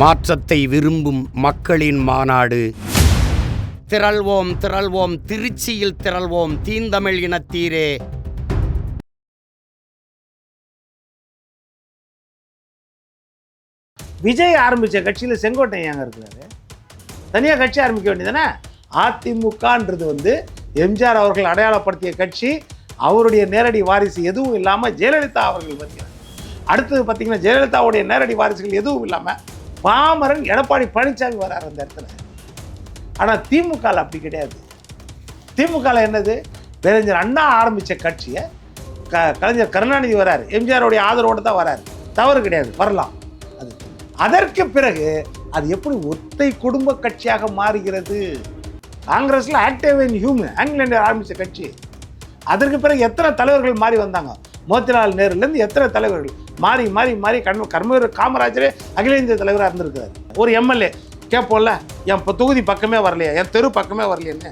மாற்றத்தை விரும்பும் மக்களின் மாநாடு. திரள்வோம் திரள்வோம் திருச்சியில் திரள்வோம் தீந்தமிழ் இனத்தீரே. விஜய் ஆரம்பித்த கட்சியில் செங்கோட்டையன் ஏங்க இருக்கிறாரு? தனியாக கட்சி ஆரம்பிக்க வேண்டியதானே அதிமுகன்றது வந்து எம்ஜிஆர் அவர்கள் அடையாளப்படுத்திய கட்சி அவருடைய நேரடி வாரிசு எதுவும் இல்லாமல் ஜெயலலிதா அவர்கள் வருகிறார் அடுத்தது பார்த்தீங்கன்னா ஜெயலலிதாவுடைய நேரடி வாரிசுகள் எதுவும் இல்லாமல் பாமரன் எடப்பாடி பழனிசாமி வரார் அந்த இடத்துல. ஆனால் திமுக அப்படி கிடையாது. திமுக என்னது? பேரறிஞர் அண்ணா ஆரம்பித்த கட்சியை க கலைஞர் கருணாநிதி வராரு. எம்ஜிஆருடைய ஆதரவோடு தான் வராரு. தவறு கிடையாது. வரலாம். அது. அதற்கு பிறகு அது எப்படி ஒத்தை குடும்ப கட்சியாக மாறுகிறது? காங்கிரஸில் ஆக்டிவ் இன் ஹியூமன் ஆங்கிலேண்டர் ஆரம்பித்த கட்சி. அதற்கு பிறகு எத்தனை தலைவர்கள் மாறி வந்தாங்க? மோத்திலால் நேருலேருந்து எத்தனை தலைவர்கள்? மாறி மாறி மாறி கண் கர்மவீர காமராஜரே அகில இந்திய தலைவராக இருந்திருக்கிறார். ஒரு எம்எல்ஏ கேட்போம்ல என் இப்போ தொகுதி பக்கமே வரலையா. என் தெரு பக்கமே வரலையேன்னு.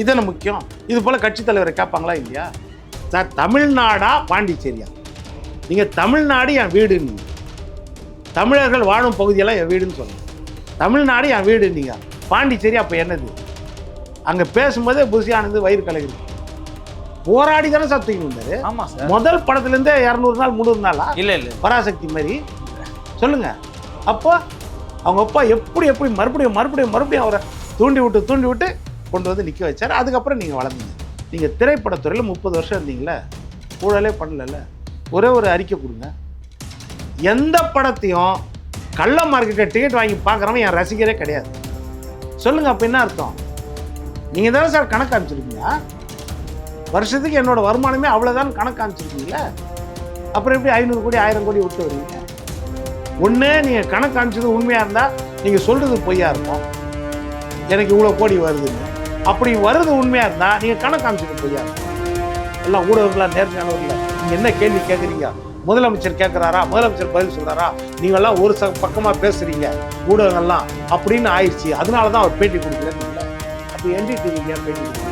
இதுதானே முக்கியம்? இது போல் கட்சி தலைவரை கேட்பாங்களா இல்லையா? சார் தமிழ்நாடா? பாண்டிச்சேரியா. நீங்கள் தமிழ்நாடு என் வீடுன்னு. தமிழர்கள் வாழும் பகுதியெல்லாம் என் வீடுன்னு சொல்லுங்கள் தமிழ்நாடு என் வீடு நீங்கள் பாண்டிச்சேரி அப்போ என்னது? அங்கே பேசும்போதே புசி ஆனது வயிறு கலகுது. போராடி தானே சார் தூக்கி வந்தாரு? ஆமா சார். முதல் படத்துலேருந்தே இரநூறு நாள் முந்நூறு நாளா? இல்ல இல்ல. பராசக்தி மாதிரி. சொல்லுங்க. அப்போ அவங்க அப்பா எப்படி எப்படி மறுபடியும் மறுபடியும் மறுபடியும் அவரை தூண்டி விட்டு தூண்டி விட்டு கொண்டு வந்து நிற்க வச்சார். அதுக்கப்புறம் நீங்கள் வளர்ந்தீங்க. நீங்கள் திரைப்படத்துறையில் முப்பது வருஷம் இருந்தீங்களே? ஊழலே பண்ணலல்ல. ஒரே ஒரு அறிக்கை கொடுங்க. எந்த படத்தையும் கள்ள மார்க்கெட்டை டிக்கெட் வாங்கி பார்க்குறவன் என் ரசிகரே கிடையாது. சொல்லுங்க அப்போ என்ன அர்த்தம்? நீங்கள் தானே சார் கணக்கு அனுப்பிச்சிருக்கீங்க வருஷத்துக்கு என்னோட வருமானமே அவ்வளோதான் கணக்கு அனுப்பிச்சிருக்கீங்களே அப்புறம் எப்படி ஐநூறு கோடி ஆயிரம் கோடி விட்டு வருவீங்க? ஒன்று நீங்கள் கணக்கு அனுப்பிச்சது உண்மையாக இருந்தால் நீங்கள் சொல்கிறது பொய்யா இருக்கும். எனக்கு இவ்வளோ கோடி வருதுன்னு. அப்படி வருது உண்மையாக இருந்தால் நீங்கள் கணக்கு காமிச்சது பொய்யா இருக்கும். எல்லாம் ஊடகங்களா நேர்மையானவர்கள நீங்கள் என்ன கேள்வி கேட்குறீங்க முதலமைச்சர் கேட்குறாரா முதலமைச்சர் பதில் சொல்கிறாரா நீங்கள்லாம் ஒரு ச பக்கமாக பேசுகிறீங்க ஊடகங்கள்லாம் அப்படின்னு ஆயிடுச்சு. அதனால தான் அவர் பேட்டி கொடுக்குறேன்னு இல்லை அப்போ என்டிடிவிக்கு ஏன் பேட்டி கொடுக்குறீங்க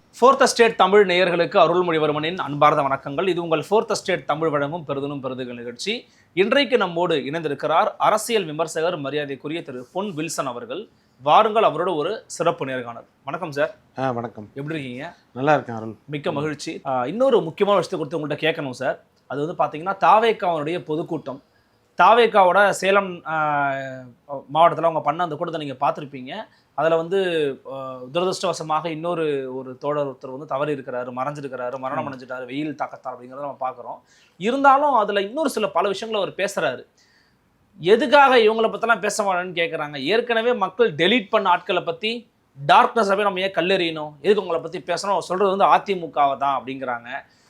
fourth estate Tamil நேயர்களுக்கு அருள்மொழிவர்மனின் அன்பார்ந்த வணக்கங்கள். இது உங்கள் ஃபோர்த் ஸ்டேட் தமிழ் வழங்கும் பெருதனும் பெருதுகள் நிகழ்ச்சி. இன்றைக்கு நம்மோடு இணைந்திருக்கிறார் அரசியல் விமர்சகர் மரியாதைக்குரிய திரு பொன் வில்சன் அவர்கள். வாருங்கள் அவரோட ஒரு சிறப்பு நேர்காணல். வணக்கம் சார் ஆ வணக்கம். எப்படி இருக்கீங்க? நல்லா இருக்கேன் அருள். மிக்க மகிழ்ச்சி. இன்னொரு முக்கியமான விஷயத்தை குறித்து உங்கள்கிட்ட கேட்கணும் சார் அது வந்து பார்த்தீங்கன்னா தாவேக்காவுடைய பொதுக்கூட்டம். தாவேக்காவோட சேலம் மாவட்டத்தில் அவங்க பண்ண அந்த கூட்டத்தை நீங்கள் பார்த்துருப்பீங்க. அதில் வந்து துரதிருஷ்டவசமாக இன்னொரு ஒரு தோழர் ஒருத்தர் வந்து தவறி இருக்கிறாரு மறைஞ்சிருக்கிறாரு மரணம் அடைஞ்சிட்டாரு வெயில் தாக்கத்தால் அப்படிங்கிறத நம்ம பார்க்குறோம். இருந்தாலும் அதில் இன்னொரு சில பல விஷயங்களை அவர் பேசுகிறாரு எதுக்காக இவங்கள பற்றிலாம் பேச மாட்டேன்னு கேட்குறாங்க ஏற்கனவே மக்கள் டெலீட் பண்ண ஆட்களை பற்றி டார்க்னஸாகவே நம்ம ஏன் கல்லெறியணும்? எதுக்கு உங்களை பற்றி பேசணும்? சொல்கிறது வந்து அதிமுகவை தான் அப்படிங்கிறாங்க.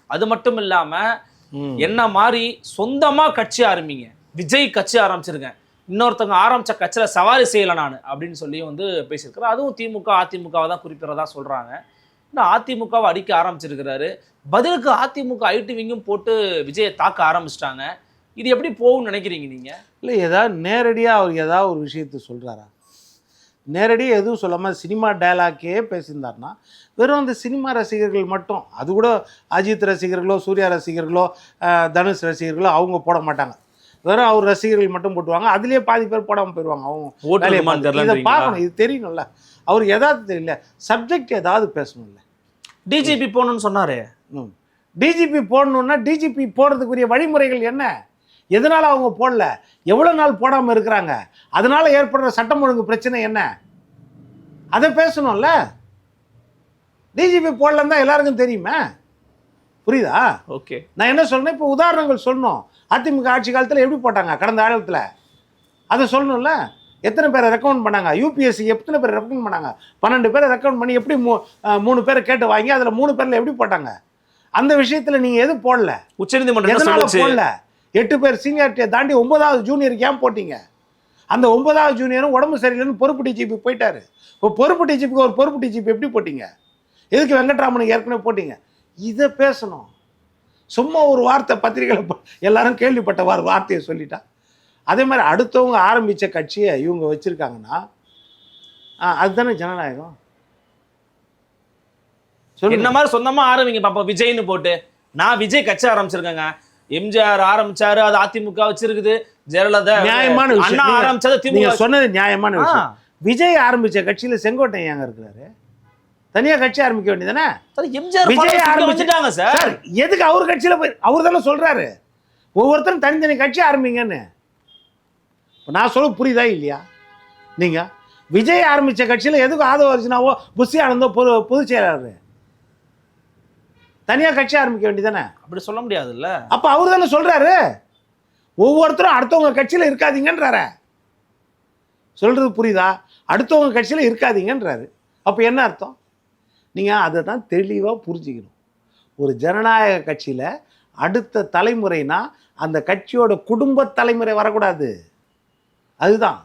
அது மட்டும் இல்லாமல். என்ன மாதிரி சொந்தமா கட்சி ஆரம்பிங்க. விஜய் கட்சி ஆரம்பிச்சிருக்கேன். இன்னொருத்தவங்க ஆரம்பித்த கட்சியில் சவாரி செய்யலை நான் அப்படின்னு சொல்லி வந்து பேசியிருக்கிறேன் அதுவும் திமுக அதிமுகவை தான் குறிப்பிட்றதா சொல்கிறாங்க இன்னும் அதிமுகவை அடிக்க ஆரம்பிச்சிருக்கிறாரு. பதிலுக்கு அதிமுக ஐடி விங்கும் போட்டு விஜயை தாக்க ஆரம்பிச்சிட்டாங்க. இது எப்படி போகும்னு நினைக்கிறீங்க நீங்கள் இல்லை ஏதாவது நேரடியாக அவர் ஏதாவது ஒரு விஷயத்தை சொல்கிறாரா நேரடியாக எதுவும் சொல்லாமல் சினிமா டயலாக்கே பேசியிருந்தாருன்னா வெறும் அந்த சினிமா ரசிகர்கள் மட்டும் அது கூட அஜித் ரசிகர்களோ சூர்யா ரசிகர்களோ தனுஷ் ரசிகர்களோ அவங்க போட மாட்டாங்க. வெறும் அவர் ரசிகர்கள் மட்டும் போட்டுவாங்க. அதுலேயே பாதி பேர் போடாமல் போயிடுவாங்க அவங்க. இதை? பார்க்கணும். இது தெரியணும்ல. அவர் எதாவது தெரியல. சப்ஜெக்ட் ஏதாவது பேசணும்ல. டிஜிபி போகணும்னு சொன்னாரு. டிஜிபி போடணுன்னா டிஜிபி போடுறதுக்குரிய வழிமுறைகள் என்ன? எதனால் அவங்க போடல? எவ்வளோ நாள் போடாமல் இருக்கிறாங்க? அதனால ஏற்படுற சட்டம் ஒழுங்கு பிரச்சனை என்ன? அதை பேசணும்ல. டிஜிபி போடலன்னு தான் எல்லாருக்கும் தெரியுமே? புரியுதா? ஓகே. நான் என்ன சொல்றேன் இப்போ உதாரணங்கள் சொல்லணும். அதிமுக ஆட்சி காலத்தில் எப்படி போட்டாங்க? கடந்த காலத்தில். அதை சொல்லணும்ல. எத்தனை பேரை ரெக்கமெண்ட் பண்ணாங்க? யூபிஎஸ்சி எத்தனை பேர் ரெக்கமெண்ட் பண்ணாங்க? பன்னெண்டு பேரை ரெக்கமெண்ட் பண்ணி எப்படி மூ மூணு பேரை கேட்டு வாங்கி அதில் மூணு பேரில் எப்படி போட்டாங்க? அந்த விஷயத்தில் நீங்கள் எது போடல? உச்சநீதிமன்றம் எதனால போடல? எட்டு பேர் சீனியாரிட்டியை தாண்டி ஒன்பதாவது ஜூனியருக்கு ஏன் போட்டீங்க? அந்த ஒன்பதாவது ஜூனியரும் உடம்பு சரியில்லைன்னு பொறுப்பு டிஜிபி போயிட்டாரு. இப்போ பொறுப்பு டிஜிபிக்கு ஒரு பொறுப்பு டிஜிபி எப்படி போட்டீங்க? எதுக்கு வெங்கட்ராமனுக்கு ஏற்கனவே போட்டீங்க? இதை பேசணும். சும்மா ஒரு வார்த்தை பத்திரிகையில் எல்லாரும் கேள்விப்பட்ட வார் வார்த்தையை சொல்லிட்டா. அதே மாதிரி அடுத்தவங்க ஆரம்பித்த கட்சியை இவங்க வச்சுருக்காங்கன்னா அதுதானே ஜனநாயகம்? என்ன மாதிரி சொந்தமா ஆரம்பிங்க பாப்பா விஜய்னு போட்டு. நான் விஜய் கட்சி ஆரம்பிச்சிருக்கேங்க. எம்ஜிஆர் ஆரம்பிச்சாரு அது அதிமுக வச்சிருக்குது. ஜெயலலிதா நியாயமான விஷயம். ஆரம்பிச்சது திமுக சொன்னது நியாயமான. விஷயம். விஜய் ஆரம்பிச்ச கட்சியில செங்கோட்டையன் ஏங்க இருக்கிறாரு? தனியா கட்சி ஆரம்பிக்க வேண்டியதானே எம்ஜிஆர் விஜய் followers இங்க ஆரம்பிச்சு- வந்துட்டாங்க சார். எதுக்கு அவர் கட்சியில போய் அவர் தானே சொல்றாரு. ஒவ்வொருத்தரும் தனித்தனி கட்சி ஆரம்பிங்கன்னு. இப்ப நான் சொல்ல புரியுதா இல்லையா? நீங்க விஜய் ஆரம்பிச்ச கட்சியில எதுக்கு ஆதவ அர்ஜுனாவோ புஷி ஆனந்தோ பொது பொதுச் செயலாளர்? தனியா கட்சி ஆரம்பிக்க வேண்டியதானே அப்படி சொல்ல முடியாதுல்ல. அப்ப அவர் தானே சொல்றாரு. ஒவ்வொருத்தரும் அடுத்தவங்க கட்சியில இருக்காதீங்கன்றாரு. சொல்றது புரியுதா? அடுத்தவங்க கட்சியில இருக்காதீங்கன்றாரு. அப்ப என்ன அர்த்தம்? நீங்கள் அதை தான் தெளிவாக புரிஞ்சுக்கணும். ஒரு ஜனநாயக கட்சியில் அடுத்த தலைமுறைனா அந்த கட்சியோட குடும்ப தலைமுறை வரக்கூடாது. அதுதான்.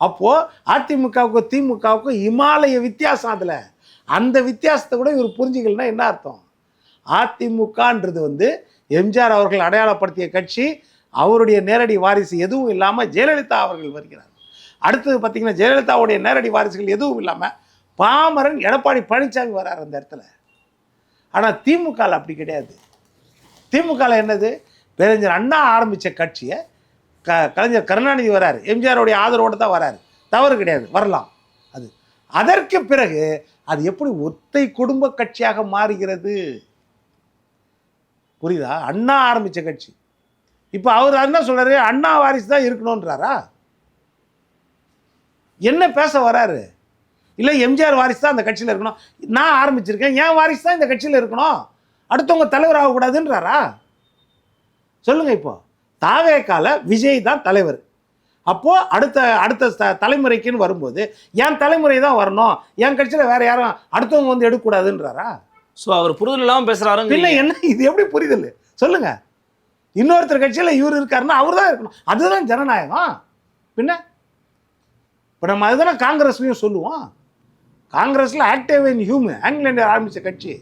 அப்போது அதிமுகவுக்கும் திமுகவுக்கும் இமாலய வித்தியாசம் அதில். அந்த வித்தியாசத்தை கூட இவர் புரிஞ்சுக்கலன்னா என்ன அர்த்தம்? அதிமுகன்றது வந்து எம்ஜிஆர் அவர்கள் அடையாளப்படுத்திய கட்சி அவருடைய நேரடி வாரிசு எதுவும் இல்லாமல் ஜெயலலிதா அவர்கள் வருகிறார். அடுத்தது பார்த்தீங்கன்னா ஜெயலலிதாவுடைய நேரடி வாரிசுகள் எதுவும் இல்லாமல் பாமரன் எடப்பாடி பழனிசாமி வரார் அந்த இடத்துல. ஆனால் திமுக அப்படி கிடையாது. திமுக என்னது? பேரறிஞர் அண்ணா ஆரம்பித்த கட்சியை க கலைஞர் கருணாநிதி வராரு. எம்ஜிஆருடைய ஆதரவோடு தான் வராரு. தவறு கிடையாது. வரலாம். அது அதற்கு பிறகு அது எப்படி ஒத்தை குடும்ப கட்சியாக மாறுகிறது? புரியுதா? அண்ணா ஆரம்பித்த கட்சி. இப்போ அவர் என்ன சொல்கிறாரு அண்ணா வாரிசு தான் இருக்கணுன்றாரா என்ன பேச வராரு? இல்லை எம்ஜிஆர் வாரிசு தான் அந்த கட்சியில் இருக்கணும். நான் ஆரம்பிச்சிருக்கேன். என் வாரிசு தான் இந்த கட்சியில் இருக்கணும். அடுத்தவங்க தலைவர் ஆகக்கூடாதுன்றாரா? சொல்லுங்க இப்போ. தாவேக்கால விஜய் தான் தலைவர். அப்போ அடுத்த அடுத்த த- தலைமுறைக்குன்னு வரும்போது என் தலைமுறை தான் வரணும். என் கட்சியில் வேற யாரும் அடுத்தவங்க வந்து எடுக்கக்கூடாதுன்றாரா? சோ அவர் புரிதல் இல்லாம பேசுறாருங்க பின்ன என்ன? இது எப்படி புரிதல்? சொல்லுங்க. இன்னொருத்தர் கட்சியில் இவர் இருக்காருன்னா அவர் தான் இருக்கணும். அதுதான் ஜனநாயகம். பின்ன? இப்போ நம்ம அதுதானே காங்கிரஸ்லையும் சொல்லுவோம். காங்கிரஸில் ஆக்டிவ் இன் ஹியூமன் ஆங்கில இந்தியா ஆரம்பித்த கட்சி.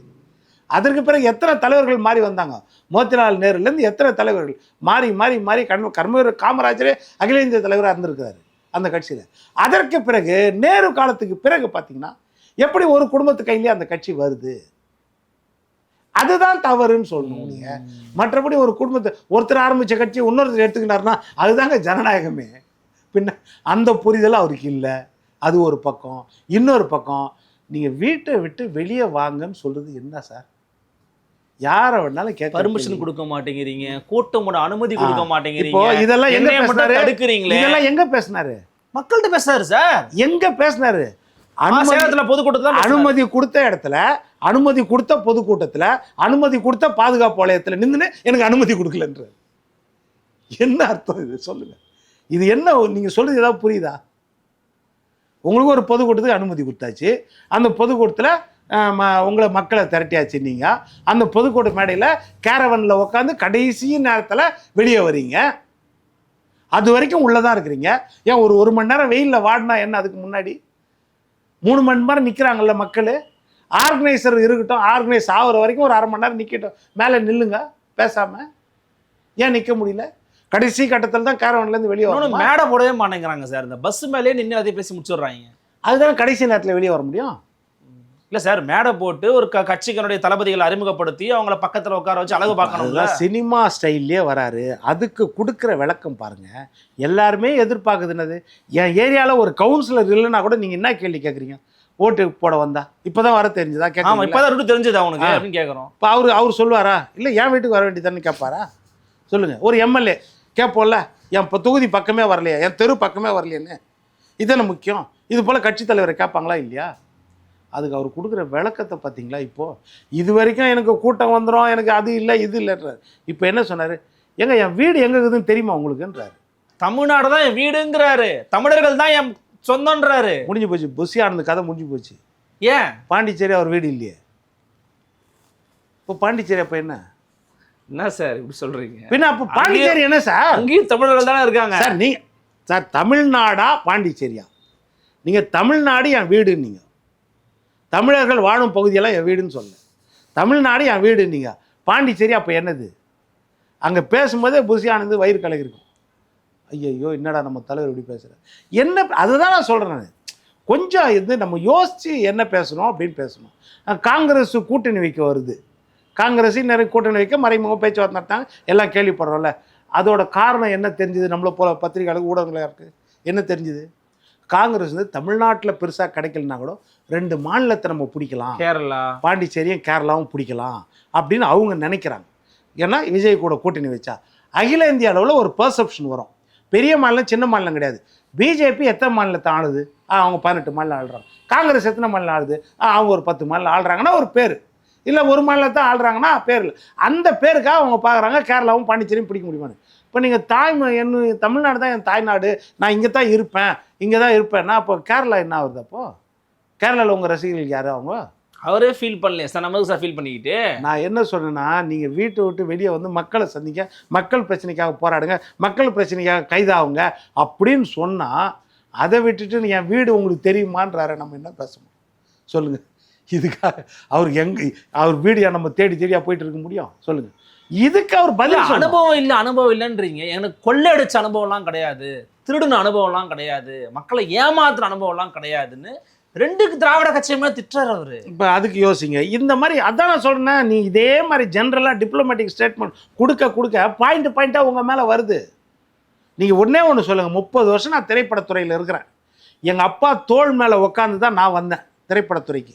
அதற்கு பிறகு எத்தனை தலைவர்கள் மாறி வந்தாங்க? மோத்திலால் நேருலேருந்து எத்தனை தலைவர்கள்? மாறி மாறி மாறி கர்ம கர்மவீரர் காமராஜரே அகில இந்திய தலைவராக இருந்திருக்கிறாரு அந்த கட்சியில். அதற்கு பிறகு நேரு காலத்துக்கு பிறகு பார்த்தீங்கன்னா எப்படி ஒரு குடும்பத்து கையிலேயே அந்த கட்சி வருது? அதுதான் தவறுன்னு சொல்லணும் மற்றபடி ஒரு குடும்பத்தை ஒருத்தர் ஆரம்பிச்ச கட்சி இன்னொருத்தர் எடுத்துக்கிட்டாருன்னா அதுதாங்க ஜனநாயகமே. பின்ன அந்த புரிதல் அவருக்கு இல்லை. அது ஒரு பக்கம் இன்னொரு பக்கம் நீங்க வீட்டை விட்டு வெளியே வாங்கன்னு சொல்றது என்ன சார்? யாரை வேணாலும் கேட்க பர்மிஷன் கொடுக்க மாட்டேங்கிறீங்க. கூட்டமோட அனுமதி கொடுக்க மாட்டேங்கிறீங்க. இதெல்லாம் எங்க பேசினாரு? தடுக்கிறீங்களே. இதெல்லாம் எங்க பேசினாரு? மக்கள்கிட்ட பேசுறாரு சார். எங்க பேசினாரு? சேலத்துல பொதுக்கூட்டத்துல. அனுமதி கொடுத்த இடத்துல அனுமதி கொடுத்த பொதுக்கூட்டத்துல அனுமதி கொடுத்த பாதுகாப்பு வளையத்துல நின்றுன்னு எனக்கு அனுமதி கொடுக்கலன்ற என்ன அர்த்தம் இது? சொல்லுங்க. இது என்ன நீங்க சொல்றது ஏதாவது புரியுதா? உங்களுக்கு ஒரு பொதுக்கூட்டத்துக்கு அனுமதி கொடுத்தாச்சு. அந்த பொதுக்கூட்டத்தில் ம உங்களை மக்களை திரட்டியாச்சு நீங்கள் அந்த பொதுக்கூட்ட மேடையில் கேரவனில் உட்காந்து கடைசி நேரத்தில் வெளியே வரீங்க அது வரைக்கும் உள்ளே தான் இருக்கிறீங்க. ஏன் ஒரு ஒரு மணி நேரம் வெயிலில் வாடினா என்ன அதுக்கு முன்னாடி? மூணு மணி நேரம் நிற்கிறாங்கல்ல மக்கள். ஆர்கனைசர் இருக்கட்டும் ஆர்கனைஸ் ஆகிற வரைக்கும் ஒரு அரை மணி நேரம் நிற்கட்டும் மேலே நில்லுங்க பேசாமல் ஏன் நிற்க முடியல? கடைசி கட்டத்தில் தான் கேரவன்லேருந்து வெளியே வரணும் மேடை போடவே மாட்டேங்கிறாங்க சார். இந்த பஸ் மேலேயே நின்று அதை பேசி முடிச்சிடுறாங்க. அதுதான் கடைசி நேரத்தில் வெளியே வர முடியும்? இல்ல சார் மேடை போட்டு ஒரு க- கட்சிகளுடைய தளபதிகளை அறிமுகப்படுத்தி அவங்கள பக்கத்துல உட்கார வச்சு அழகு பார்க்கணும்ல. அதுதான் சினிமா ஸ்டைல்லே வராரு. அதுக்கு கொடுக்குற விளக்கம் பாருங்க. எல்லாருமே எதிர்பார்க்குது என்னது? என் ஏரியாவில் ஒரு கவுன்சிலர் இல்லைன்னா கூட நீங்கள் என்ன கேள்வி கேட்குறீங்க ஓட்டு போட வந்தா? இப்போதான் வர தெரிஞ்சுதா? ஆமா கேட்க இப்பதான் ரூட் தெரிஞ்சது அவனுக்கு. அப்படின்னு கேக்குறோம். இப்போ அவர் அவர் சொல்லுவாரா? இல்லை என் வீட்டுக்கு வர வேண்டியதானே கேட்பாரா சொல்லுங்க. ஒரு எம்எல்ஏ கேட்போம்ல என் இப்போ தொகுதி பக்கமே வரலையா என் தெரு பக்கமே வரலையேன்னு. இதானே முக்கியம். இது போல் கட்சி தலைவரை கேட்பாங்களா இல்லையா? அதுக்கு அவர் கொடுக்குற விளக்கத்தை பார்த்தீங்களா இப்போது இது வரைக்கும் எனக்கு கூட்டம் வந்துடும் எனக்கு அது இல்லை இது இல்லைன்றார். இப்போ என்ன சொன்னார்? ஏங்க என் வீடு எங்கே இருக்குதுன்னு தெரியுமா உங்களுக்குன்றார். தமிழ்நாடு தான் என் வீடுங்கிறாரு. தமிழர்கள் தான் என் சொந்தன்றாரு. முடிஞ்சு போச்சு புஷி ஆனந்த கதை முடிஞ்சு போச்சு. ஏன்? பாண்டிச்சேரி அவர் வீடு இல்லையே. இப்போ பாண்டிச்சேரி அப்போ என்ன? என்ன சார் இப்படி சொல்றீங்க? பின்ன அப்போ பாண்டிச்சேரி என்ன சார்? அங்கேயும் தமிழர்கள் தானே இருக்காங்க. சார் நீ சார் தமிழ்நாடா பாண்டிச்சேரியா? நீங்கள் தமிழ்நாடு என் வீடு நீங்கள் தமிழர்கள் வாழும் பகுதியெல்லாம் என் வீடுன்னு சொல்ல தமிழ்நாடு என் வீடு நீங்கள் பாண்டிச்சேரி அப்போ என்னது? அங்கே பேசும்போதே புசியானது வயிறு கலகிருக்கும் ஐயையோ என்னடா நம்ம தலைவர் இப்படி பேசுகிறார் என்ன அதுதான் நான் சொல்கிறேன் நான். கொஞ்சம் இது நம்ம யோசித்து என்ன பேசணும் அப்படின்னு பேசணும். காங்கிரஸ் கூட்டணி வைக்க வருது. காங்கிரஸ் நிறைய கூட்டணி வைக்க மறைமுக பேச்சுவார்த்தை நடத்தாங்க எல்லாம் கேள்விப்படுறோம்ல. அதோட காரணம் என்ன தெரிஞ்சுது? நம்மளை போல பத்திரிகையாளர் ஊடகங்களாக இருக்குது என்ன தெரிஞ்சுது? காங்கிரஸ் வந்து தமிழ்நாட்டில் பெருசாக கிடைக்கலனா கூட ரெண்டு மாநிலத்தை நம்ம பிடிக்கலாம். கேரளா. பாண்டிச்சேரியும் கேரளாவும் பிடிக்கலாம் அப்படின்னு அவங்க நினைக்கிறாங்க. ஏன்னா விஜய் கூட கூட்டணி வச்சா. அகில இந்திய அளவில் ஒரு பெர்செப்ஷன் வரும். பெரிய மாநிலம் சின்ன மாநிலம் கிடையாது. பிஜேபி எத்தனை மாநிலத்தை ஆளுது? ஆ அவங்க பதினெட்டு மாநிலம் ஆளுறாங்க. காங்கிரஸ் எத்தனை மாநிலம் ஆளுது? ஆ அவங்க ஒரு பத்து மாநிலம் ஆளுறாங்கன்னா ஒரு பேர். இல்லை ஒரு மாநிலத்தை ஆளுறாங்கன்னா பேர் இல்லை. அந்த பேருக்காக அவங்க பார்க்குறாங்க கேரளாவும் பாண்டிச்சேரியும் பிடிக்க முடியுமான்னு இப்போ நீங்கள் தாய்மொ என்ன தமிழ்நாடு தான் என் தாய்நாடு. நான் இங்கே தான் இருப்பேன். இங்கே தான் இருப்பேன்னா அப்போ கேரளா என்ன ஆகுது அப்போ? கேரளாவில் உங்கள் ரசிகர்கள் யார் அவங்க? அவரே ஃபீல் பண்ணலையே. சார் நமக்கு சார் ஃபீல் பண்ணிக்கிட்டு? நான் என்ன சொன்னேன்னா நீங்கள் வீட்டை விட்டு வெளியே வந்து மக்களை சந்திக்க மக்கள் பிரச்சனைக்காக போராடுங்க. மக்கள் பிரச்சனைக்காக கைதாகுங்க. அப்படின்னு சொன்னால் அதை விட்டுட்டு என் வீடு உங்களுக்கு தெரியுமான்றாரு நம்ம என்ன பேசணும் சொல்லுங்கள் இதுக்காக அவருக்கு எங்க அவர் வீடியா நம்ம தேடி தேடியா போயிட்டு இருக்க முடியும்? சொல்லுங்கள் இதுக்கு அவர் பதில். அனுபவம் இல்ல அனுபவம் இல்லைன்றீங்க. எனக்கு கொள்ளையடிச்ச அனுபவம்லாம் கிடையாது. திருடுன அனுபவம்லாம் கிடையாது. மக்களை ஏமாத்துற அனுபவம்லாம் கிடையாதுன்னு ரெண்டுக்கு திராவிட கட்சியுமே திட்டுறாரு அவரு. இப்போ அதுக்கு யோசிங்க. இந்த மாதிரி அதான் நான் சொல்றேன் நீ இதே மாதிரி ஜென்ரலாக டிப்ளமேட்டிக் ஸ்டேட்மெண்ட் கொடுக்க கொடுக்க பாயிண்ட் பாயிண்ட்டாக உங்கள் மேலே வருது. நீங்கள் ஒன்றே ஒன்று சொல்லுங்கள் முப்பது வருஷம் நான் திரைப்படத்துறையில் இருக்கிறேன். எங்கள் அப்பா தோள் மேலே உட்காந்து தான் நான் வந்தேன் திரைப்படத்துறைக்கு.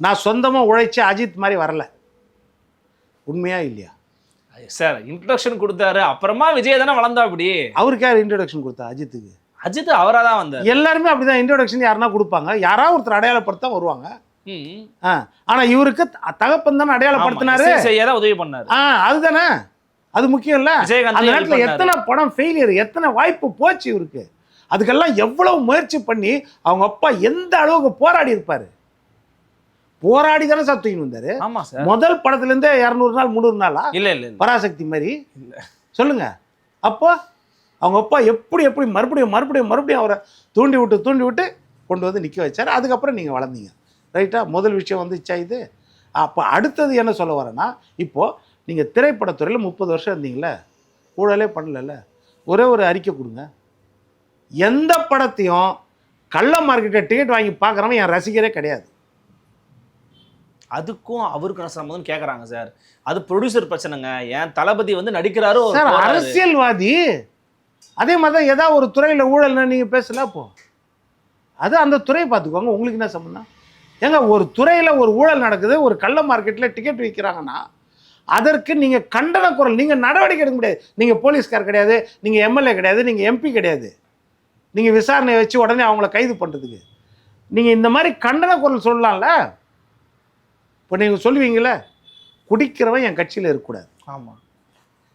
நான் சொந்தமாக உழைச்சி அஜித் மாதிரி வரல. உண்மையா இல்லையா? சார் இன்ட்ரடக்ஷன் கொடுத்தாரு. அப்புறமா விஜய் தானே வளர்ந்தா அப்படி? அவருக்கு யார் இன்ட்ரடக்ஷன் கொடுத்தா? அஜித்துக்கு. அஜித் அவரா தான் வந்தார். எல்லாருமே அப்படிதான் இன்ட்ரடக்ஷன் யாருன்னா கொடுப்பாங்க. யாராவது ஒருத்தர் அடையாளப்படுத்த வருவாங்க. ம். ஆ ஆனால் இவருக்கு தகப்பன் தானே அடையாளப்படுத்தினாரு. உதவி பண்ணாரு. ஆ அதுதானே? அது முக்கியம் இல்ல. அந்த நேரத்தில். எத்தனை படம் ஃபெயிலியர் எத்தனை வாய்ப்பு போச்சு இவருக்கு. அதுக்கெல்லாம் எவ்வளவு முயற்சி பண்ணி அவங்க அப்பா எந்த அளவுக்கு போராடி இருப்பாரு? போராடி தானே சார் தூக்கின்னு வந்தாரு? ஆமா சார். முதல் படத்துல இருந்தே இரநூறு நாள் முந்நூறு நாளா? இல்ல இல்ல இல்ல. பராசக்தி மாதிரி? சொல்லுங்க. அப்போ அவங்க அப்பா எப்படி எப்படி மறுபடியும் மறுபடியும் மறுபடியும் அவரை தூண்டி விட்டு தூண்டி விட்டு கொண்டு வந்து நிற்க வச்சார். அதுக்கப்புறம் நீங்கள் வளர்ந்தீங்க. ரைட்டா? முதல் விஷயம் வந்துச்சா இது? அப்போ அடுத்தது என்ன சொல்ல வரேன்னா இப்போது நீங்கள் திரைப்படத்துறையில் முப்பது வருஷம் இருந்தீங்களே ஊழலே பண்ணலல்ல? ஒரே ஒரு அறிக்கை கொடுங்க. எந்த படத்தையும் கள்ள மார்க்கெட்டை டிக்கெட் வாங்கி பார்க்குறவன் என் ரசிகரே கிடையாது. அதுக்கும் அவருக்கான சம்மதம் கேக்குறாங்க சார். அது ப்ரொடியூசர் பிரச்சனைங்க. ஏன் தளபதி வந்து நடிக்கிறாரு. அரசியல்வாதி. அதே மாதிரி தான் ஏதாவது ஒரு துறையில் ஊழல்னா நீங்கள் பேசல அப்போ அது அந்த துறையை பார்த்துக்கோங்க. உங்களுக்கு என்ன சம்மந்தம்? ஏங்க ஒரு துறையில் ஒரு ஊழல் நடக்குது ஒரு கள்ள மார்க்கெட்டில் டிக்கெட் விற்கிறாங்கன்னா அதற்கு நீங்கள் கண்டன குரல் நீங்கள் நடவடிக்கை எடுக்க முடியாது. நீங்கள் போலீஸ்கார் கிடையாது நீங்கள் எம்எல்ஏ கிடையாது நீங்கள் எம்பி கிடையாது. நீங்கள் விசாரணை வச்சு உடனே அவங்கள கைது பண்ணுறதுக்கு நீங்கள் இந்த மாதிரி கண்டன குரல் சொல்லலாம்ல? இப்போ நீங்கள் சொல்லுவீங்களே குடிக்கிறவன் என் கட்சியில் இருக்கக்கூடாது. ஆமா.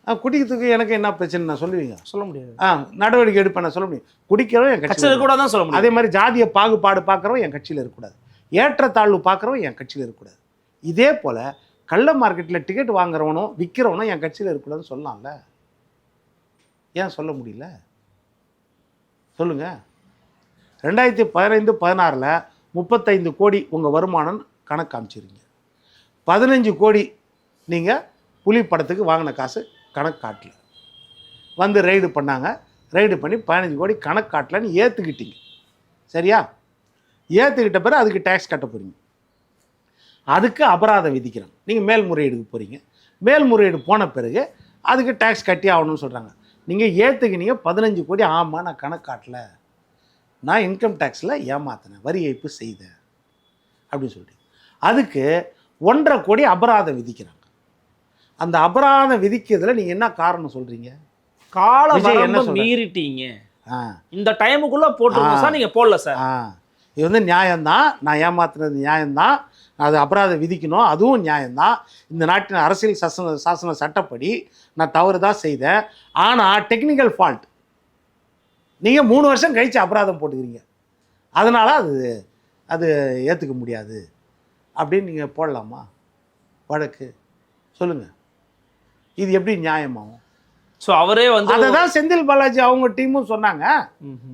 ஆ, குடிக்கிறதுக்கு எனக்கு என்ன பிரச்சனை நான் சொல்லுவீங்க? சொல்ல முடியாது. ஆ நடவடிக்கை எடுப்பேன் நான் சொல்ல முடியும் குடிக்கிறவன் என் கட்சியில கூட தான் சொல்ல முடியும் அதே மாதிரி ஜாதிய பாகுபாடு பார்க்குறவன் என் கட்சியில் இருக்கக்கூடாது. ஏற்றத்தாழ்வு பார்க்குறவன் என் கட்சியில் இருக்கக்கூடாது. இதே போல் கள்ள மார்க்கெட்டில் டிக்கெட் வாங்குறவனும் விற்கிறவனும் என் கட்சியில் இருக்கக்கூடாதுன்னு சொல்லலாம்ல ஏன் சொல்ல முடியல? சொல்லுங்க. ரெண்டாயிரத்தி பதினைந்து பதினாறில் முப்பத்தைந்து கோடி உங்கள் வருமானம் கணக்கு காமிச்சிருங்க. பதினஞ்சு கோடி நீங்கள் புலி படத்துக்கு வாங்கின காசு கணக்கு காட்டல. வந்து ரெய்டு பண்ணாங்க. ரெய்டு பண்ணி பதினஞ்சு கோடி கணக்கு காட்டலன்னு ஏற்றுக்கிட்டீங்க சரியா? ஏற்றுக்கிட்ட பிறகு அதுக்கு டேக்ஸ் கட்ட போகிறீங்க அதுக்கு அபராதம் விதிக்கிறாங்க நீங்கள் மேல்முறையீடுக்கு போகிறீங்க மேல்முறையீடு போன பிறகு அதுக்கு டேக்ஸ் கட்டி ஆகணும்னு சொல்கிறாங்க நீங்கள் ஏற்றுக்கினீங்க பதினஞ்சு கோடி ஆமாம் நான் கணக்கு காட்டல. நான் இன்கம் டேக்ஸில் ஏமாத்தினேன். வரி ஏய்ப்பு செய்தேன். அப்படின்னு சொல்லிட்டு. அதுக்கு ஒன்றரை கோடி அபராதம் விதிக்கிறாங்க. அந்த அபராதம் விதிக்கிறதுல நீங்கள் என்ன காரணம் சொல்கிறீங்க கால என்ன? மீறிட்டீங்க. இந்த டைமுக்குள்ள போட்டுருங்க ஆ. சார் நீங்க போடல சார். ஆ. இது வந்து நியாயம்தான். நான் ஏமாத்துனது நியாயம்தான். அது அபராதம் விதிக்கணும் அதுவும் நியாயம்தான். இந்த நாட்டின் அரசியல் சாசன சாசன சட்டப்படி நான் தவறு தான் செய்தேன். ஆனால் டெக்னிக்கல் ஃபால்ட் நீங்கள் மூணு வருஷம் கழித்து அபராதம் போட்டுக்கிறீங்க. அதனால் அது அது ஏற்றுக்க முடியாது. அப்படின்னு நீங்கள் போடலாமா? வழக்கு. சொல்லுங்கள் இது எப்படி நியாயமாகும்? ஸோ அவரே வந்து அதை தான் செந்தில் பாலாஜி அவங்க டீமும் சொன்னாங்க.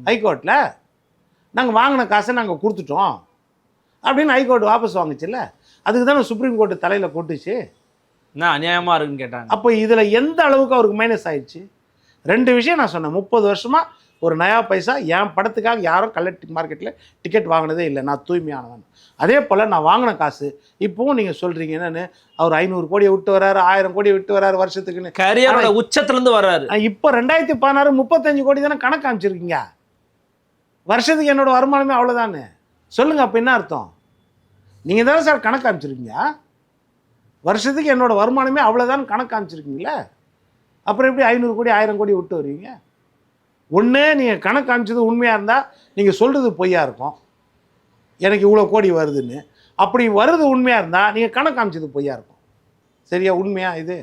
ஹைகோர்ட்டில் நாங்கள் வாங்கின காசை நாங்கள் கொடுத்துட்டோம். அப்படின்னு ஹைகோர்ட் வாபஸ் வாங்குச்சுல்ல? அதுக்கு தானே சுப்ரீம் கோர்ட்டு தலையில் கொட்டுச்சு. என்ன அநியாயமா இருக்குன்னு கேட்டாங்க. அப்போ இதில் எந்த அளவுக்கு அவருக்கு மைனஸ் ஆயிடுச்சு? ரெண்டு விஷயம் நான் சொன்னேன். முப்பது வருஷமாக ஒரு நயா பைசா என் படத்துக்காக யாரும் கலெக்டிவ் மார்க்கெட்டில் டிக்கெட் வாங்கினதே இல்லை. நான் தூய்மையானவன். அதே போல் நான் வாங்கின காசு இப்போவும் நீங்கள் சொல்கிறீங்க என்னன்னு அவர் ஐநூறு கோடியை விட்டு வராரு ஆயிரம் கோடியை விட்டு வராரு வருஷத்துக்குன்னு. கரியரோட உச்சத்துல இருந்து வர்றாரு இப்போ ரெண்டாயிரத்தி பதினாறு முப்பத்தஞ்சு கோடி தானே கணக்கு காமிச்சிருக்கீங்க. வருஷத்துக்கு என்னோட வருமானமே அவ்வளோதானே சொல்லுங்க அப்போ என்ன அர்த்தம்? நீங்கள் தானே சார் கணக்கு காமிச்சிருக்கீங்க? வருஷத்துக்கு என்னோட வருமானமே அவ்வளோதான் கணக்கு காமிச்சிருக்கீங்களே அப்புறம் எப்படி ஐநூறு கோடி ஆயிரம் கோடி விட்டு வருவீங்க? ஒன்று நீங்கள் கணக்கு காமிச்சது உண்மையாக இருந்தால் நீங்கள் சொல்கிறது பொய்யா இருக்கும். எனக்கு இவ்வளோ கோடி வருதுன்னு. அப்படி வருது உண்மையாக இருந்தால் நீங்கள் கணக்கு காமிச்சது பொய்யா இருக்கும். சரியா உண்மையா இது?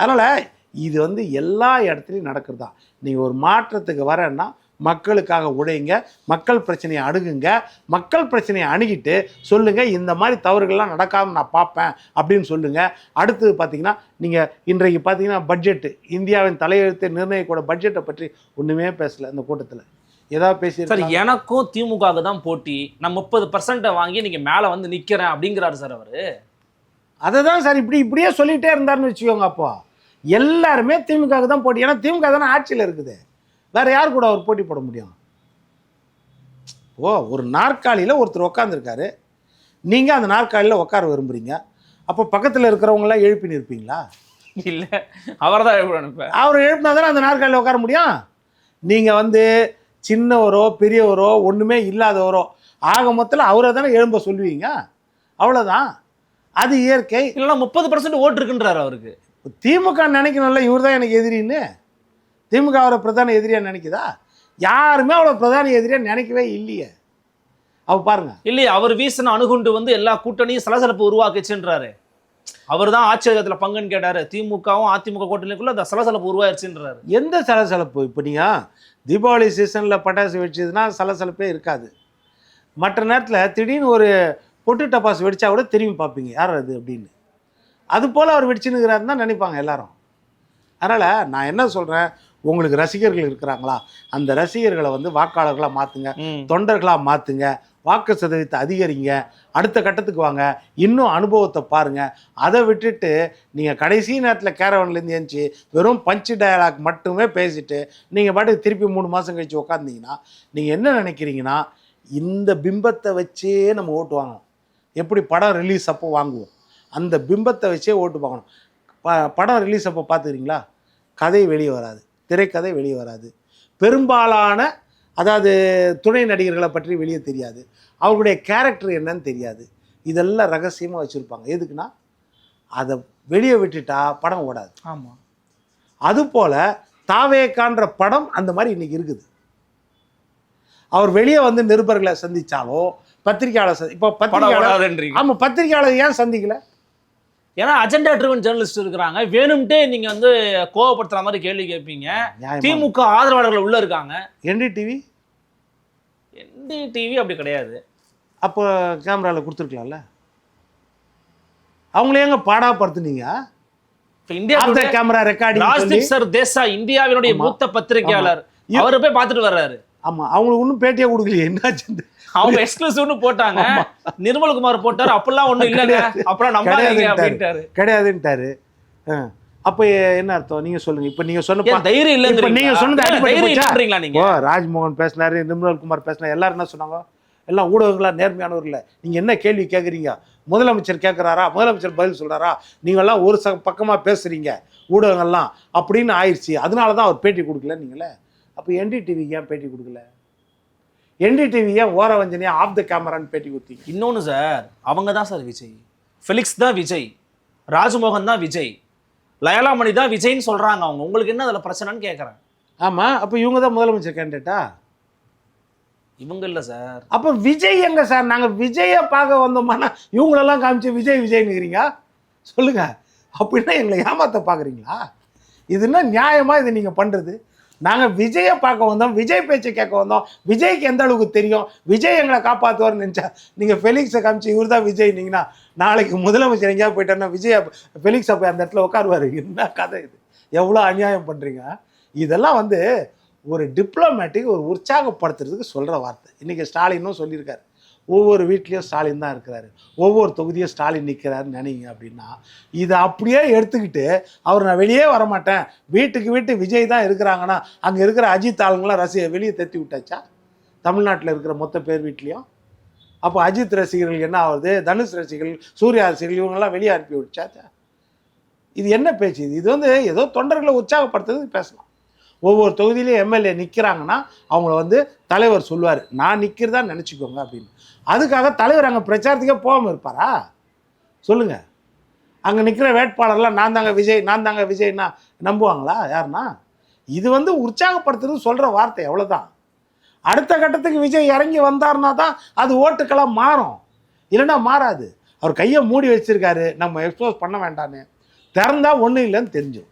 அதனால் இது வந்து எல்லா இடத்துலையும் நடக்கிறது. தான் நீங்கள் ஒரு மாற்றத்துக்கு வரேன்னா மக்களுக்காக உழைங்க மக்கள் பிரச்சனையை அணுகுங்க மக்கள் பிரச்சனையை அணுகிட்டு சொல்லுங்கள் இந்த மாதிரி தவறுகள்லாம் நடக்காமல் நான் பார்ப்பேன் அப்படின்னு சொல்லுங்கள் அடுத்தது பார்த்தீங்கன்னா நீங்கள் இன்றைக்கு பார்த்தீங்கன்னா பட்ஜெட்டு இந்தியாவின் தலையெழுத்தை நிர்ணயிக்கூட பட்ஜெட்டை பற்றி ஒன்றுமே பேசல இந்த கூட்டத்தில். ஏதாவது பேசி சார் எனக்கும் திமுகவுக்கு தான் போட்டி. நான் முப்பது பர்சன்ட்டை வாங்கி நீங்க மேல வந்து நிக்கிறேன் அப்படிங்கிறாரு சார் அவரு. அதை தான் சார் இப்படி இப்படியே சொல்லிகிட்டே இருந்தாருன்னு வச்சுக்கோங்க அப்போ. எல்லாருமே திமுகவுக்கு தான் போட்டி. ஏன்னா திமுக தானே ஆட்சியில் இருக்குது. வேற யார் கூட அவர் போட்டி போட முடியும்? ஓ ஒரு நாற்காலியில் ஒருத்தர் உட்காந்துருக்காரு நீங்கள் அந்த நாற்காலியில் உட்கார விரும்புறீங்க. அப்போ பக்கத்தில் இருக்கிறவங்களாம் எழுப்பின்னு இருப்பீங்களா இல்ல அவர் தான் அனுப்ப அவர் எழுப்பினா தானே அந்த நாற்காலியில் உட்கார முடியும்? நீங்கள் வந்து சின்னவரோ பெரியவரோ ஒன்றுமே இல்லாதவரோ ஆக மொத்தத்தில் அவரை தானே எழும்ப சொல்லுவீங்க? அவ்வளோதான் அது இயற்கை. இல்லைன்னா முப்பது பர்சன்ட் ஓட்டு இருக்குன்றாரு அவருக்கு. திமுக நினைக்கணும்ல இவர் தான் எனக்கு எதிரின்னு. திமுக அவரை பிரதான எதிரியா நினைக்குதா? யாருமே அவளை பிரதான எதிரியா நினைக்கவே இல்லையே. அவ பாருங்க. இல்லையே அவர் வீசின அணுகுண்டு வந்து எல்லா கூட்டணியும் சலசலப்பு உருவாக்குச்சுன்றாரு. அவர் தான் ஆட்சியகத்தில் பங்குன்னு கேட்டாரு. திமுகவும் அதிமுக கூட்டணிக்குள்ள அந்த சலசலப்பு உருவாயிருச்சுன்றாரு. எந்த சலசலப்பு? இப்போ நீங்கள் தீபாவளி சீசனில் பட்டாசு வெடிச்சதுன்னா சலசலப்பே இருக்காது. மற்ற நேரத்தில் திடீர்னு ஒரு பொட்டு டப்பாசு வெடிச்சா கூட திரும்பி பார்ப்பீங்க யார் அது அப்படின்னு. அது போல் அவர் வெடிச்சுன்னுக்கிறாருன்னு தான் நினைப்பாங்க எல்லாரும். அதனால் நான் என்ன சொல்கிறேன் உங்களுக்கு ரசிகர்கள் இருக்கிறாங்களா? அந்த ரசிகர்களை வந்து வாக்காளர்களாக மாற்றுங்க தொண்டர்களாக மாற்றுங்க வாக்கு சதவீதத்தை அதிகரிங்க. அடுத்த கட்டத்துக்கு வாங்க. இன்னும் அனுபவத்தை பாருங்கள் அதை விட்டுட்டு நீங்கள் கடைசி நேரத்தில் கேரவன்லேருந்து ஏஞ்சி வெறும் பஞ்சு டயலாக் மட்டுமே பேசிட்டு நீங்கள் பாட்டுக்கு திருப்பி மூணு மாதம் கழிச்சு உட்காந்தீங்கன்னா நீங்கள் என்ன நினைக்கிறீங்கன்னா இந்த பிம்பத்தை வச்சே நம்ம ஓட்டு வாங்கணும். எப்படி படம் ரிலீஸ் அப்போ வாங்குவோம். அந்த பிம்பத்தை வச்சே ஓட்டு பார்க்கணும் ப படம் ரிலீஸ் அப்போ பார்த்துக்கிறீங்களா? கதை வெளியே வராது. திரைக்கதை வெளியே வராது. பெரும்பாலான அதாவது துணை நடிகர்களை பற்றி வெளியே தெரியாது. அவர்களுடைய கேரக்டர் என்னன்னு தெரியாது. இதெல்லாம் ரகசியமாக வச்சுருப்பாங்க. எதுக்குன்னா அதை வெளியே விட்டுட்டா படம் ஓடாது. ஆமா. அதுபோல் தாவேக்கான்ற படம் அந்த மாதிரி இன்னைக்கு இருக்குது. அவர் வெளியே வந்து நிருபர்களை சந்திச்சாலோ பத்திரிகையாளர் சந்தி இப்போ பத்திரிகையாளர் ஆமாம் பத்திரிகையாளர் ஏன் சந்திக்கல? ஏன்னா அஜெண்டா ட்ரிவன் ஜேர்னலிஸ்ட் இருக்கிறாங்க. வேணும்ட்டே நீங்க வந்து கோவப்படுத்துற மாதிரி கேள்வி கேட்பீங்க. திமுக ஆதரவாளர்கள் உள்ள இருக்காங்க. என்டிடிவி? என்டி டிவி அப்படி கிடையாது. அப்போ கேமராவில் கொடுத்துருக்கலாம்ல. அவங்கள ஏங்க பாடாப்படுத்துனீங்க? இப்ப India camera recording Rajdeep sir Desai இந்தியாவினுடைய ஆமா. மூத்த பத்திரிகையாளர். அவரு போய் பார்த்துட்டு வர்றாரு. ஆமாம் அவங்களுக்கு ஒன்றும் பேட்டியே கொடுக்கலையே. என்னாச்சு அவங்க எக்ஸ்க்ளூசிவ்னு போட்டாங்க. நிர்மல்குமார் போட்டாரு. அப்பெல்லாம் ஒண்ணும் இல்லைங்க. அப்புறம் நம்பாதீங்க கிடையாதுன்ட்டாரு. அப்படின்ட்டாரு. கிடையாதுன்ட்டாரு. அப்போ என்ன அர்த்தம்? நீங்க சொல்லுங்க. இப்போ நீங்க சொன்ன தைரியம் இப்ப இல்லைன்றீங்களா? நீங்க சொன்னது நீங்க? ராஜ்மோகன் பேசினாரு நிர்மல்குமார் பேசினார். எல்லாரும் என்ன சொன்னாங்க? எல்லாம் ஊடகங்களா நேர்மையானவர் இல்லை. நீங்க என்ன கேள்வி கேட்குறீங்க முதலமைச்சர் கேட்குறாரா முதலமைச்சர் பதில் சொல்றாரா? நீங்க எல்லாம் ஒரு ச பக்கமா பேசுறீங்க ஊடகங்கள்லாம் அப்படின்னு ஆயிடுச்சு. அதனால தான் அவர் பேட்டி கொடுக்கல நீங்களே. அப்போ என்டிடிவிக்கு ஏன் பேட்டி கொடுக்கல? என்டிடிவி ஏன் ஓர வஞ்சனையா ஆஃப் த கேமரான்னு பேட்டி கொடுத்தீங்க இன்னொன்னு சார் அவங்க தான் சார் விஜய். ஃபெலிக்ஸ் தான் விஜய். ராஜ்மோகன் தான் விஜய். லயலாமணி தான் விஜய்ன்னு சொல்றாங்க அவங்க. உங்களுக்கு என்ன அதுல பிரச்சனைன்னு கேட்கறேன் ஆமா அப்போ இவங்க தான் முதலமைச்சர் கேண்டிடேட்டா இவங்க இல்ல சார். அப்போ விஜய் எங்க சார்? நாங்க விஜயை பார்க்க வந்தோம்னா இவங்களெல்லாம் காமிச்சு விஜய் விஜய்னுக்கிறீங்க சொல்லுங்க. அப்படின்னா எங்களை ஏமாத்த பார்க்குறீங்களா? இதுன்னா நியாயமா இது நீங்க பண்றது? நாங்கள் விஜயை பார்க்க வந்தோம் விஜய் பேச்சை கேட்க வந்தோம். விஜய்க்கு எந்த அளவுக்கு தெரியும்? விஜய் எங்களை காப்பாற்றுவார்னு நினச்சா நீங்கள் ஃபெலிக்ஸை காமிச்சு இவர் தான் விஜய் நாளைக்கு முதலமைச்சர் எங்கேயாவது போயிட்டாருன்னா விஜய் ஃபெலிக்ஸை போய் அந்த இடத்துல உட்காருவாரு. என்ன கதை இது? எவ்வளோ அநியாயம் பண்ணுறீங்க இதெல்லாம் வந்து ஒரு டிப்ளமேட்டிக் ஒரு உற்சாகப்படுத்துறதுக்கு சொல்கிற வார்த்தை. இன்றைக்கி ஸ்டாலினும் சொல்லியிருக்காரு. ஒவ்வொரு வீட்லேயும் ஸ்டாலின் தான் இருக்கிறாரு. ஒவ்வொரு தொகுதியும் ஸ்டாலின் நிற்கிறாருன்னு நினைங்க அப்படின்னா இதை அப்படியே எடுத்துக்கிட்டு அவர் நான் வெளியே வரமாட்டேன். வீட்டுக்கு வீட்டு விஜய் தான் இருக்கிறாங்கன்னா அங்கே இருக்கிற அஜித் ஆளுங்களாம் ரசிகை வெளியே தத்தி விட்டாச்சா? தமிழ்நாட்டில் இருக்கிற மொத்த பேர் வீட்லேயும்? அப்போ அஜித் ரசிகர்கள் என்ன ஆகுது? தனுஷ் ரசிகர்கள் சூர்யா ரசிகர்கள் இவங்கெல்லாம் வெளியே அனுப்பி விட்டாச்சா? இது என்ன பேச்சு இது? இது வந்து ஏதோ தொண்டர்களை உற்சாகப்படுத்துறது பேசலாம். ஒவ்வொரு தொகுதியிலையும் எம்எல்ஏ நிற்கிறாங்கன்னா அவங்கள வந்து தலைவர் சொல்லுவார். நான் நிற்கிறதா நினச்சிக்கோங்க அப்படின்னு. அதுக்காக தலைவர் அங்கே பிரச்சாரத்துக்கே போகாமல் இருப்பாரா? சொல்லுங்கள் அங்கே நிற்கிற வேட்பாளர்லாம் நான் தாங்க விஜய் நான் தாங்க விஜய்னா நம்புவாங்களா? யாருன்னா? இது வந்து உற்சாகப்படுத்துறது சொல்கிற வார்த்தை எவ்வளோதான் அடுத்த கட்டத்துக்கு விஜய் இறங்கி வந்தார்னா தான் அது ஓட்டுக்கெல்லாம் மாறும். இல்லைன்னா மாறாது. அவர் கையை மூடி வச்சிருக்காரு. நம்ம எக்ஸ்போஸ் பண்ண வேண்டான்னு. திறந்தா ஒன்றும் இல்லைன்னு தெரிஞ்சிடும்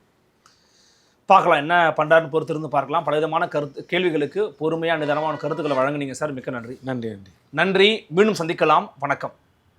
பார்க்கலாம் என்ன பண்றாருன்னு பொறுத்து இருந்து பார்க்கலாம். பலவிதமான கருத்து கேள்விகளுக்கு பொறுமையான நிதானமான கருத்துக்களை வழங்குனீங்க சார். மிக்க நன்றி. நன்றி நன்றி. நன்றி. மீண்டும் சந்திக்கலாம். வணக்கம்.